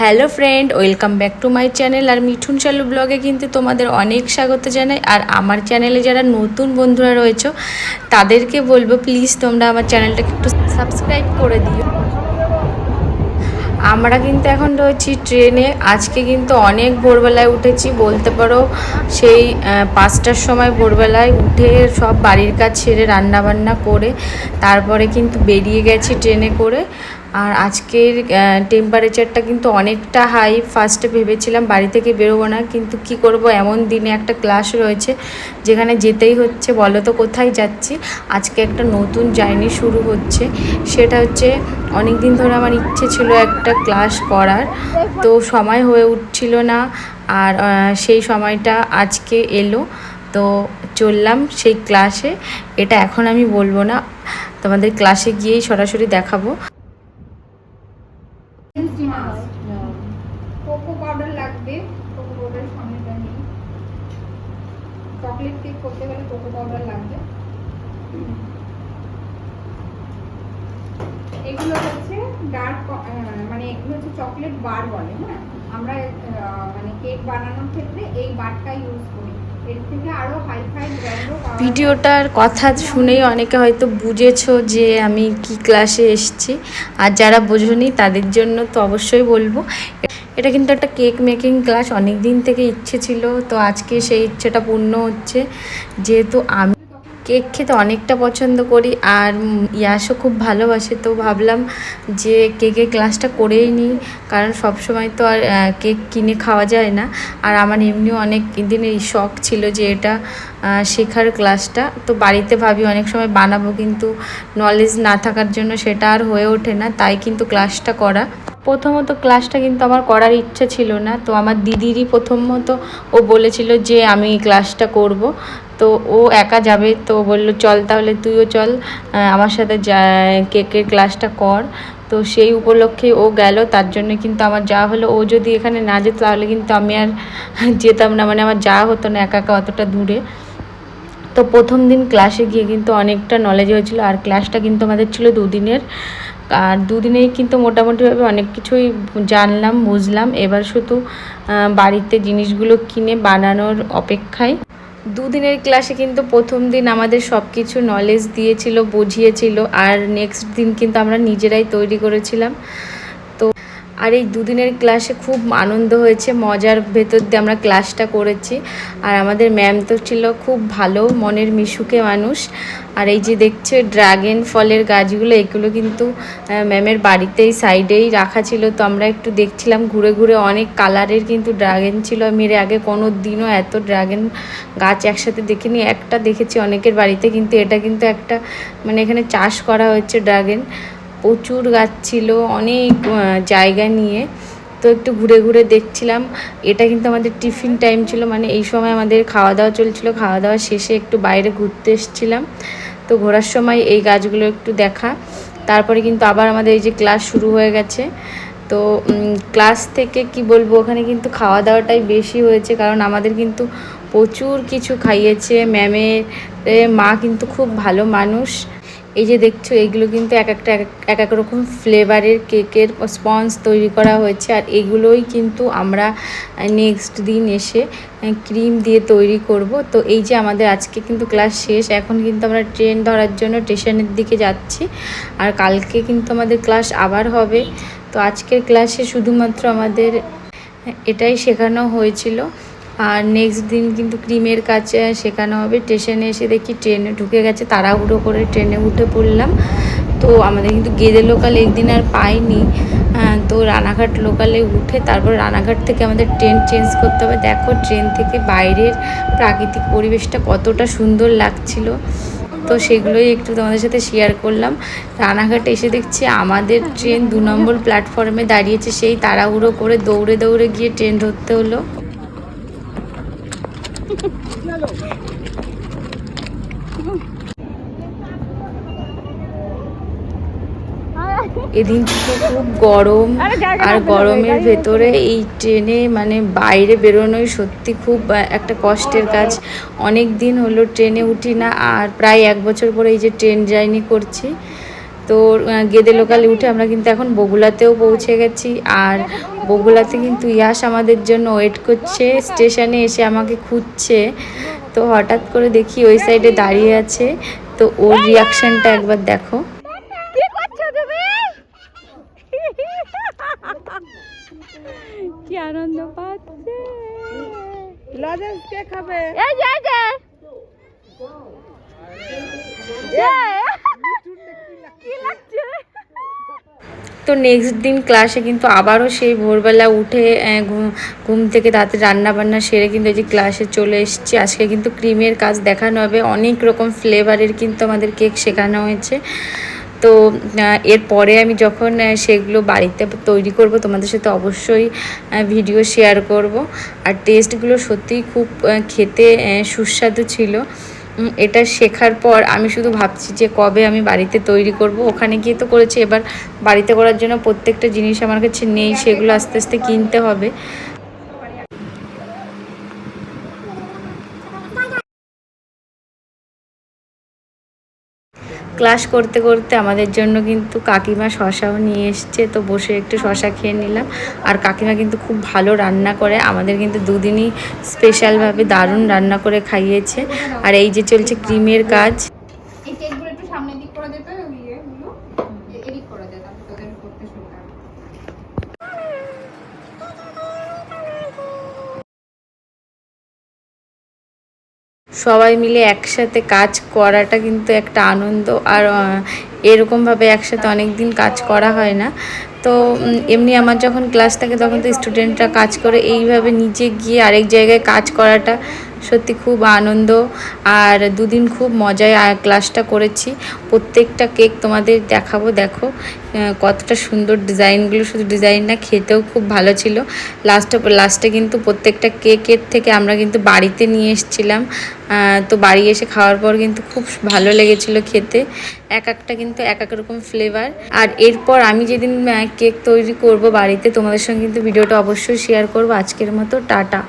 Hello friend, welcome back to my channel আর মিঠুন চালু ব্লগে কিন্তু তোমাদের অনেক স্বাগত জানাই। আর আমার চ্যানেলে যারা নতুন বন্ধুরা রয়েছে, তাদেরকে বলব প্লিজ তোমরা আমার চ্যানেলটাকে একটু সাবস্ক্রাইব করে দিও। আমরা কিন্তু এখন রয়েছি ট্রেনে। আজকে কিন্তু অনেক ভোরবেলায় উঠেছি, বলতে পারো সেই পাঁচটার সময় ভোরবেলায় উঠে সব বাড়ির কাজ ছেড়ে রান্নাবান্না করে তারপরে কিন্তু বেরিয়ে গেছি ট্রেনে করে। আর আজকের টেম্পারেচারটা কিন্তু অনেকটা হাই ফার্স্টে ভেবেছিলাম বাড়ি থেকে বেরোবো না, কিন্তু কি করব? এমন দিনে একটা ক্লাস রয়েছে, যেখানে যেতেই হচ্ছে। বলো তো কোথায় যাচ্ছি? আজকে একটা নতুন জার্নি শুরু হচ্ছে। সেটা হচ্ছে অনেক দিন ধরে আমার ইচ্ছে ছিল একটা ক্লাস করার। তো সময় হয়ে উঠছিল না, আর সেই সময়টা আজকে এলো। তো চললাম সেই ক্লাসে এটা এখন আমি বলব না। তোমাদের ক্লাসে গিয়েই সরাসরি দেখাবো কোকো পাউডার লাগবে কোকো পাউডার সামনেটা নেই চকলেট কেক করতে গেলে কোকো পাউডার লাগবে এগুলো হচ্ছে ডার্ক মানে এগুলো হচ্ছে চকলেট বার বলে হ্যাঁ? আমরা মানে কেক বানানোর ক্ষেত্রে এই ইউজ করি। ভিডিওটার কথা শুনেই অনেকে হয়তো বুঝেছ যে আমি কি ক্লাসে এসছি। আর যারা বোঝনি, তাদের জন্য তো অবশ্যই বলব। এটা কিন্তু একটা কেক মেকিং ক্লাস অনেক দিন থেকে ইচ্ছে ছিল, তো আজকে সেই ইচ্ছেটা পূর্ণ হচ্ছে। যেহেতু আমি কেক খেতে অনেকটা পছন্দ করি আর ইয়াসও খুব ভালোবাসে, তো ভাবলাম যে কেকের ক্লাসটা করেই নিই, কারণ সব সময় তো আর কেক কিনে খাওয়া যায় না। আর আমার এমনিও অনেক দিনের শখ ছিল যে এটা শেখার ক্লাসটা, তো বাড়িতে ভাবি অনেক সময় বানাবো, কিন্তু নলেজ না থাকার জন্য সেটা আর হয়ে ওঠে না, তাই কিন্তু ক্লাসটা করা। প্রথমত ক্লাসটা কিন্তু আমার করার ইচ্ছা ছিল না, তো আমার দিদিরই প্রথমত ও বলেছিল যে আমি ক্লাসটা করব। তো ও একা যাবে, তো বলল, চল তাহলে তুইও চল আমার সাথে যা, কেকের ক্লাসটা কর। তো সেই উপলক্ষে ও গেল, তার জন্য কিন্তু আমার যাওয়া হলো। ও যদি এখানে না যেত, তাহলে কিন্তু আমি আর যেতাম না মানে আমার যাওয়া হতো না একা একা অতটা দূরে। তো প্রথম দিন ক্লাসে গিয়ে কিন্তু অনেকটা নলেজ হয়েছিল, আর ক্লাসটা কিন্তু আমাদের ছিল দুদিনের। আর দুদিনেই কিন্তু মোটামুটিভাবে অনেক কিছুই জানলাম, বুঝলাম। এবার শুধু বাড়িতে জিনিসগুলো কিনে বানানোর অপেক্ষায়। দুদিনের ক্লাসে কিন্তু প্রথম দিন আমাদের সব কিছু নলেজ দিয়েছিল, বুঝিয়েছিল। আর নেক্সট দিন কিন্তু আমরা নিজেরাই তৈরি করেছিলাম। আর এই দুদিনের ক্লাসে খুব আনন্দ হয়েছে, মজার ভেতর দিয়ে আমরা ক্লাসটা করেছি। আর আমাদের ম্যাম তো ছিল খুব ভালো, মনের মিশুকে মানুষ। আর এই যে দেখছে ড্রাগন ফলের গাছগুলো, এগুলো কিন্তু ম্যামের বাড়িতেই সাইডেই রাখা ছিল। তো আমরা একটু দেখছিলাম, ঘুরে ঘুরে অনেক কালারের কিন্তু ড্রাগন ছিল। আমি এর আগে কোনো দিনও এত ড্রাগন গাছ একসাথে দেখিনি, একটা দেখেছি অনেকের বাড়িতে। কিন্তু এটা কিন্তু একটা মানে এখানে চাষ করা হচ্ছে ড্রাগন প্রচুর গাছ ছিল, অনেক জায়গা নিয়ে। তো একটু ঘুরে ঘুরে দেখছিলাম। এটা কিন্তু আমাদের টিফিন টাইম ছিল মানে এই সময় আমাদের খাওয়া দাওয়া চলছিল। খাওয়া দাওয়া শেষে একটু বাইরে ঘুরতে এসেছিলাম। তো ঘোরার সময় এই গাছগুলো একটু দেখা। তারপরে কিন্তু আবার আমাদের এই যে ক্লাস শুরু হয়ে গেছে। তো ক্লাস থেকে কি বলব, ওখানে কিন্তু খাওয়া দাওয়াটাই বেশি হয়েছে। কারণ আমাদের কিন্তু প্রচুর কিছু খাইয়েছে। ম্যামের মা কিন্তু খুব ভালো মানুষ। এই যে দেখছ, এইগুলো কিন্তু এক একটা, এক এক- রকম ফ্লেভারের কেকের স্পঞ্জ তৈরি করা হয়েছে। আর এগুলোই কিন্তু আমরা নেক্সট দিন এসে ক্রিম দিয়ে তৈরি করব। তো এই যে আমাদের আজকে কিন্তু ক্লাস শেষ, এখন কিন্তু আমরা ট্রেন ধরার জন্য স্টেশনের দিকে যাচ্ছি। আর কালকে কিন্তু আমাদের ক্লাস আবার হবে। তো আজকের ক্লাসে শুধুমাত্র আমাদের, এটাই শেখানো হয়েছিল। আর নেক্সট দিন কিন্তু ক্রিমের কাছে শেখানো হবে। স্টেশনে এসে দেখি ট্রেনে ঢুকে গেছে, তাড়াহুড়ো করে ট্রেনে উঠে পড়লাম। তো আমাদের কিন্তু গেদে লোকাল একদিন আর পাইনি। তো রানাঘাট লোকালে উঠে তারপর রানাঘাট থেকে আমাদের ট্রেন চেঞ্জ করতে হবে। দেখো ট্রেন থেকে বাইরের প্রাকৃতিক পরিবেশটা কতটা সুন্দর লাগছিল। তো সেগুলোই একটু তোমাদের সাথে শেয়ার করলাম। রানাঘাটে এসে দেখছি আমাদের ট্রেন দু নম্বর প্ল্যাটফর্মে দাঁড়িয়েছে। সেই তাড়াহুড়ো করে দৌড়ে দৌড়ে গিয়ে ট্রেন ধরতে হলো। এদিন ছিল খুব গরম আর গরমের ভেতরে এই ট্রেনে মানে বাইরে বেরোনোই সত্যি খুব একটা কষ্টের কাজ। অনেক দিন হলো ট্রেনে উঠি না আর প্রায় এক বছর পরে এই যে ট্রেন জার্নি করছি। তো গেদে লোকালে উঠে আমরা কিন্তু এখন বগুলাতেও পৌঁছে গেছি আর বগুলাতে কিন্তু ইয়াস আমাদের জন্য ওয়েট করছে স্টেশনে এসে আমাকে খুঁজছে। তো হঠাৎ করে দেখি ওই সাইডে দাঁড়িয়ে আছে। তো ওর রিয়াকশনটা একবার দেখো। কি করছ তুমি? কি আনন্দ পাচ্ছে? লজেন্স কে খাবে? এই যে এই যে কি লাগছে তো নেক্সট দিন ক্লাসে কিন্তু আবারও সেই ভোরবেলা উঠে ঘুম ঘুম থেকে তাড়াতাড়ি রান্না বান্না সেরে কিন্তু এই যে ক্লাসে চলে এসেছি। আজকে কিন্তু ক্রিমের কাজ দেখানো হবে। অনেক রকম ফ্লেভারের কিন্তু আমাদের কেক শেখানো হয়েছে। তো এরপরে আমি যখন সেগুলো বাড়িতে তৈরি করব, তোমাদের সাথে অবশ্যই ভিডিও শেয়ার করব। আর টেস্টগুলো সত্যিই খুব খেতে সুস্বাদু ছিল। এটা শেখার পর আমি শুধু ভাবছি যে কবে আমি বাড়িতে তৈরি করব। ওখানে গিয়ে তো করেছি। এবার বাড়িতে করার জন্য প্রত্যেকটা জিনিস আমার কাছে নেই, সেগুলো আস্তে আস্তে কিনতে হবে। ক্লাস করতে করতে আমাদের জন্য কিন্তু কাকিমা শশাও নিয়ে এসছে, তো বসে একটু শশা খেয়ে নিলাম। আর কাকিমা কিন্তু খুব ভালো রান্না করে, আমাদের কিন্তু দুদিনই স্পেশালভাবে দারুণ রান্না করে খাইয়েছে। আর এই যে চলছে ক্রিমের কাজ। সামনের দিক করে দেবে করে তোদের করতে শুরু। সবাই মিলে একসাথে কাজ করাটা কিন্তু একটা আনন্দ। আর এরকমভাবে একসাথে অনেক দিন কাজ করা হয় না। তো এমনি আমার যখন ক্লাস থাকে তখন তো স্টুডেন্টরা কাজ করে। এইভাবে নিচে গিয়ে আরেক জায়গায় কাজ করাটা সত্যি খুব আনন্দ আর দুদিন খুব মজায় ক্লাসটা করেছি। প্রত্যেকটা কেক তোমাদের দেখাবো, দেখো। কতটা সুন্দর ডিজাইনগুলো শুধু ডিজাইন না, খেতেও খুব ভালো ছিল। লাস্টে লাস্টে কিন্তু প্রত্যেকটা কেকের থেকে আমরা কিন্তু বাড়িতে নিয়ে এসেছিলাম। তো বাড়ি এসে খাওয়ার পর কিন্তু খুব ভালো লেগেছিল খেতে। এক একটা কিন্তু এক এক রকম ফ্লেভার আর এরপর আমি যেদিন কেক তৈরি করব বাড়িতে, তোমাদের সঙ্গে কিন্তু ভিডিওটা অবশ্যই শেয়ার করব। আজকের মতো, টাটা।